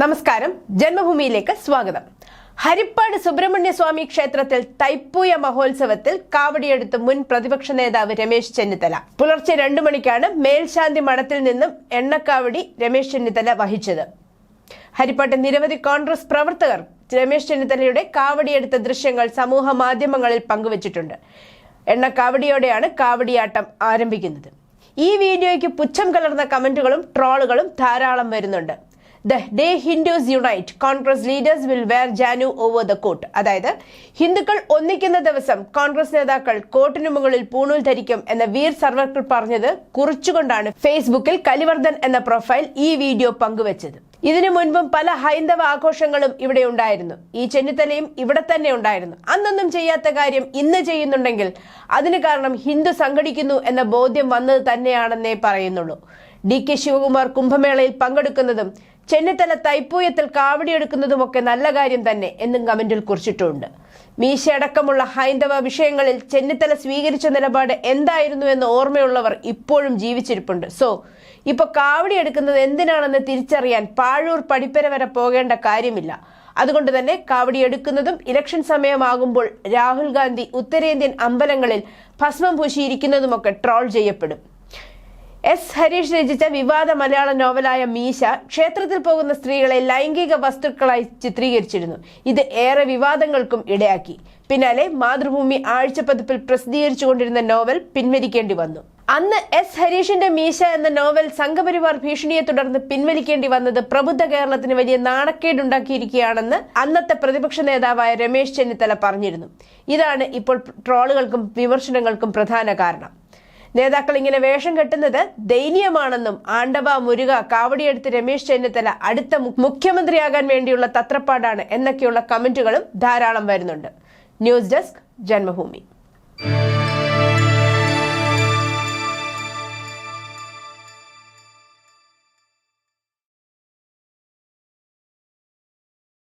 നമസ്കാരം. ജന്മഭൂമിയിലേക്ക് സ്വാഗതം. ഹരിപ്പാട് സുബ്രഹ്മണ്യ സ്വാമി ക്ഷേത്രത്തിൽ തൈപ്പൂയ മഹോത്സവത്തിൽ കാവടിയെടുത്ത് മുൻ പ്രതിപക്ഷ നേതാവ് രമേശ് ചെന്നിത്തല. പുലർച്ചെ രണ്ടു മണിക്കാണ് മേൽശാന്തി മഠത്തിൽ നിന്നും എണ്ണക്കാവടി രമേശ് ചെന്നിത്തല വഹിച്ചത്. ഹരിപ്പാട്ട് നിരവധി കോൺഗ്രസ് പ്രവർത്തകർ രമേശ് ചെന്നിത്തലയുടെ കാവടിയെടുത്ത ദൃശ്യങ്ങൾ സമൂഹ മാധ്യമങ്ങളിൽ പങ്കുവച്ചിട്ടുണ്ട്. എണ്ണക്കാവടിയോടെയാണ് കാവടിയാട്ടം ആരംഭിക്കുന്നത്. ഈ വീഡിയോയ്ക്ക് പുച്ഛം കലർന്ന കമന്റുകളും ട്രോളുകളും ധാരാളം വരുന്നുണ്ട്. The day Hindus unite. Congress leaders will wear janeu over the coat. അതായത് ഹിന്ദുക്കൾ ഒന്നിക്കുന്ന ദിവസം കോൺഗ്രസ് നേതാക്കൾ കോട്ടിനു മുകളിൽ പൂണൂൽ ധരിക്കും എന്ന വീർ സർവർക്കർ പറഞ്ഞത് കുറിച്ചുകൊണ്ടാണ് ഫേസ്ബുക്കിൽ കലിവർദ്ധൻ എന്ന പ്രൊഫൈൽ ഈ വീഡിയോ പങ്കുവച്ചത്. ഇതിനു മുൻപും പല ഹൈന്ദവ ആഘോഷങ്ങളും ഇവിടെ ഉണ്ടായിരുന്നു. ഈ ചെന്നിത്തലയും ഇവിടെ തന്നെ ഉണ്ടായിരുന്നു. അന്നൊന്നും ചെയ്യാത്ത കാര്യം ഇന്ന് ചെയ്യുന്നുണ്ടെങ്കിൽ അതിന് കാരണം ഹിന്ദു സംഘടിക്കുന്നു എന്ന ബോധ്യം വന്നത് തന്നെയാണെന്നേ പറയുന്നുള്ളൂ. ഡി കെ ശിവകുമാർ കുംഭമേളയിൽ പങ്കെടുക്കുന്നതും ചെന്നിത്തല തൈപ്പൂയത്തിൽ കാവടിയെടുക്കുന്നതുമൊക്കെ നല്ല കാര്യം തന്നെ എന്നും കമന്റിൽ കുറിച്ചിട്ടുണ്ട്. മീശയടക്കമുള്ള ഹൈന്ദവ വിഷയങ്ങളിൽ ചെന്നിത്തല സ്വീകരിച്ച നിലപാട് എന്തായിരുന്നു എന്ന് ഓർമ്മയുള്ളവർ ഇപ്പോഴും ജീവിച്ചിരിപ്പുണ്ട്. സോ ഇപ്പൊ കാവടി എടുക്കുന്നത് എന്തിനാണെന്ന് തിരിച്ചറിയാൻ പാഴൂർ പടിപ്പര വരെ പോകേണ്ട കാര്യമില്ല. അതുകൊണ്ട് തന്നെ കാവടി എടുക്കുന്നതും ഇലക്ഷൻ സമയമാകുമ്പോൾ രാഹുൽ ഗാന്ധി ഉത്തരേന്ത്യൻ അമ്പലങ്ങളിൽ ഭസ്മം പൂശിയിരിക്കുന്നതുമൊക്കെ ട്രോൾ ചെയ്യപ്പെടും. എസ് ഹരീഷ് രചിച്ച വിവാദ മലയാള നോവലായ മീശ ക്ഷേത്രത്തിൽ പോകുന്ന സ്ത്രീകളെ ലൈംഗിക വസ്തുക്കളായി ചിത്രീകരിച്ചിരുന്നു. ഇത് ഏറെ വിവാദങ്ങൾക്കും ഇടയാക്കി. പിന്നാലെ മാതൃഭൂമി ആഴ്ചപ്പതിപ്പിൽ പ്രസിദ്ധീകരിച്ചുകൊണ്ടിരുന്ന നോവൽ പിൻവലിക്കേണ്ടി വന്നു. അന്ന് എസ് ഹരീഷിന്റെ മീശ എന്ന നോവൽ സംഘപരിവാർ ഭീഷണിയെ തുടർന്ന് പിൻവലിക്കേണ്ടി വന്നത് പ്രബുദ്ധ കേരളത്തിന് വലിയ നാണക്കേടുണ്ടാക്കിയിരിക്കുകയാണെന്ന് അന്നത്തെ പ്രതിപക്ഷ നേതാവായ രമേശ് ചെന്നിത്തല പറഞ്ഞിരുന്നു. ഇതാണ് ഇപ്പോൾ ട്രോളുകൾക്കും വിമർശനങ്ങൾക്കും പ്രധാന കാരണം. നേതാക്കൾ ഇങ്ങനെ വേഷം കെട്ടുന്നത് ദയനീയമാണെന്നും ആണ്ടവ മുരുക കാവടിയെടുത്ത് രമേശ് ചെന്നിത്തല അടുത്ത മുഖ്യമന്ത്രിയാകാൻ വേണ്ടിയുള്ള തത്രപ്പാടാണ് എന്നൊക്കെയുള്ള കമന്റുകളും ധാരാളം വരുന്നുണ്ട്. News desk Janmabhumi.